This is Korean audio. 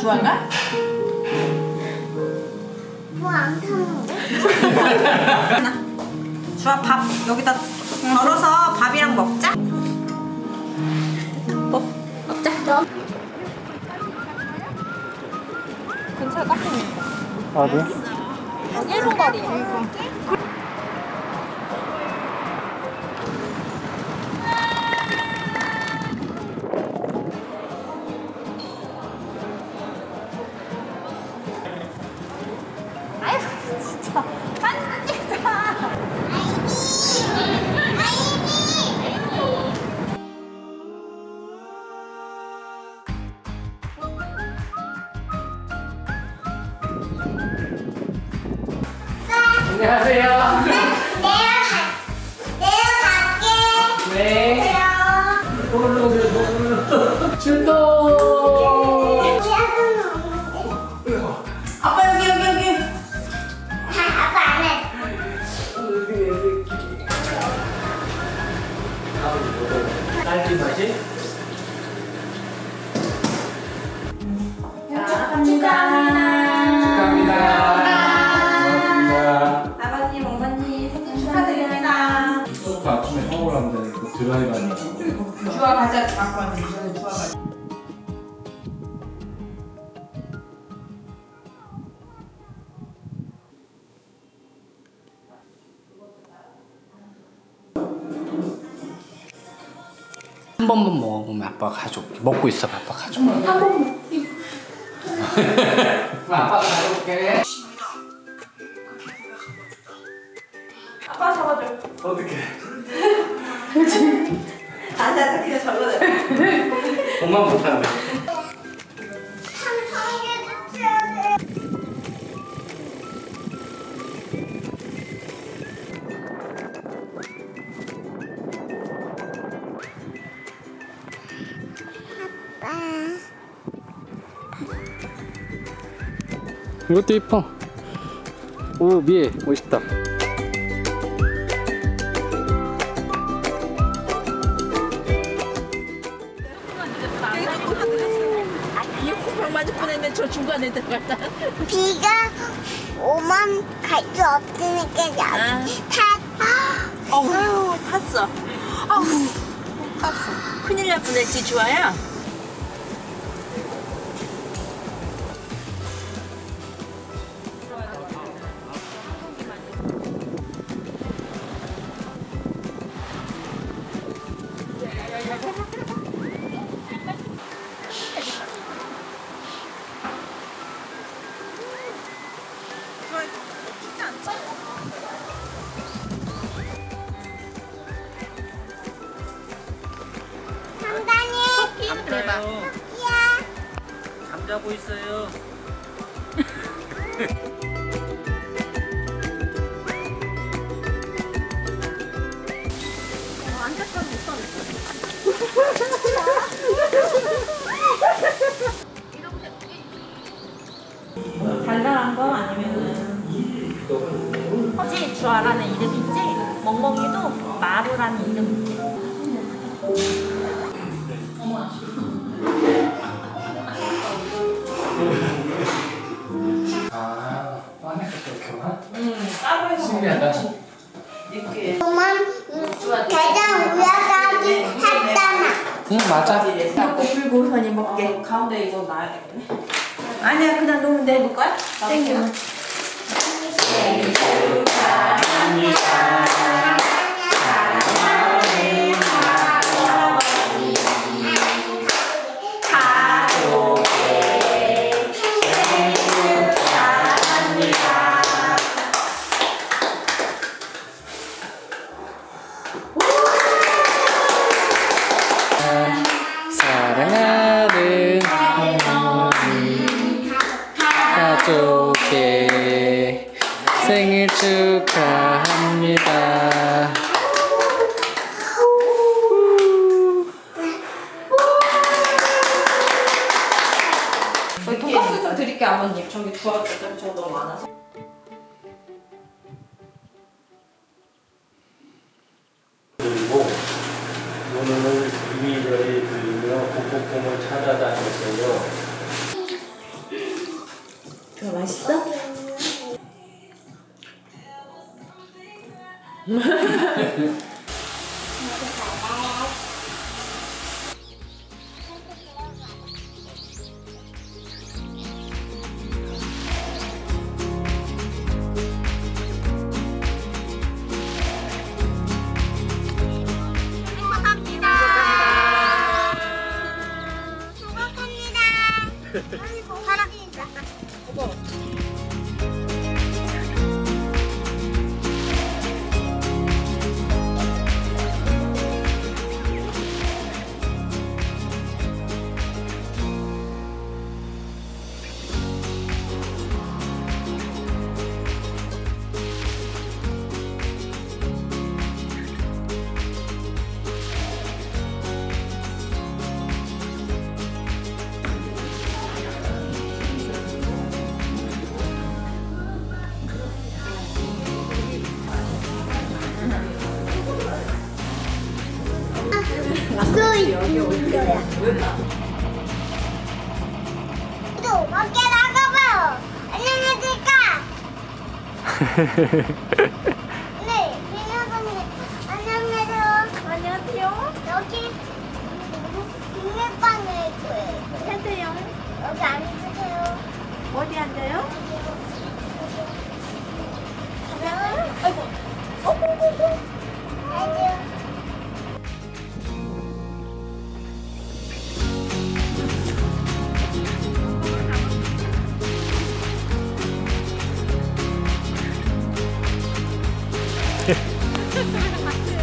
좋아할까? 뭐안 타는데? 주아 밥 여기다 덜어서 밥이랑 먹자. 먹자. 근처에 카페 있는 어디? 1분 거리 안녕하세요. 내가 가, 내가 갈게. 네. 그래요. 출동. 과자 갖고 왔는데 주아 과자. 한 번만 먹어보면 아빠가 가져올게. 먹고 있어, 아빠 가져올게. 한 번만. 아빠가 가져올게. 아빠 잡아줘. 어떻게? 아니 아니 그냥 쳐야 돼. 아빠. 이것도 이뻐. 오, 미에 멋있다. 저 중간에 들어갔다. 비가 오면 갈 수 없으니까 아. 여기 타. 어우 탔어. 아우 탔어. 큰일 날 뻔했지 주아야. 야. 잠자고 있어요. 달달한 거 아니면은 허지 주아라는 이름 있지? 멍멍이도 마루라는 이름 있지? 아, 빵에서 그렇구나. 응 따로 해서 신기하다. 이렇게. 그만 대장 우야까지 했잖아. 응, 맞아. 자꾸 불고 선이 먹게. 가운데 이거 놔야 되겠네. 아니야 그냥 놓으면 돼. 거야? 땡겨. 사랑하는 어머니 가족의 생일 축하합니다. 저희 돈가스 좀 드릴게요 아버님 저기 주아 좀 저거 많아서 드리고 오늘은 이리저리 들리며 북극곰을 찾아다니세요. 그거 맛있어? 여기 올 거야. 또 밖에 나가봐요. 안녕하십니까? 네, 안녕하세요. 안녕하세요. 안녕하세요. 여기 비밀방에 있고요. 하세요. 여기 앉으세요. 어디 앉아요? 박수.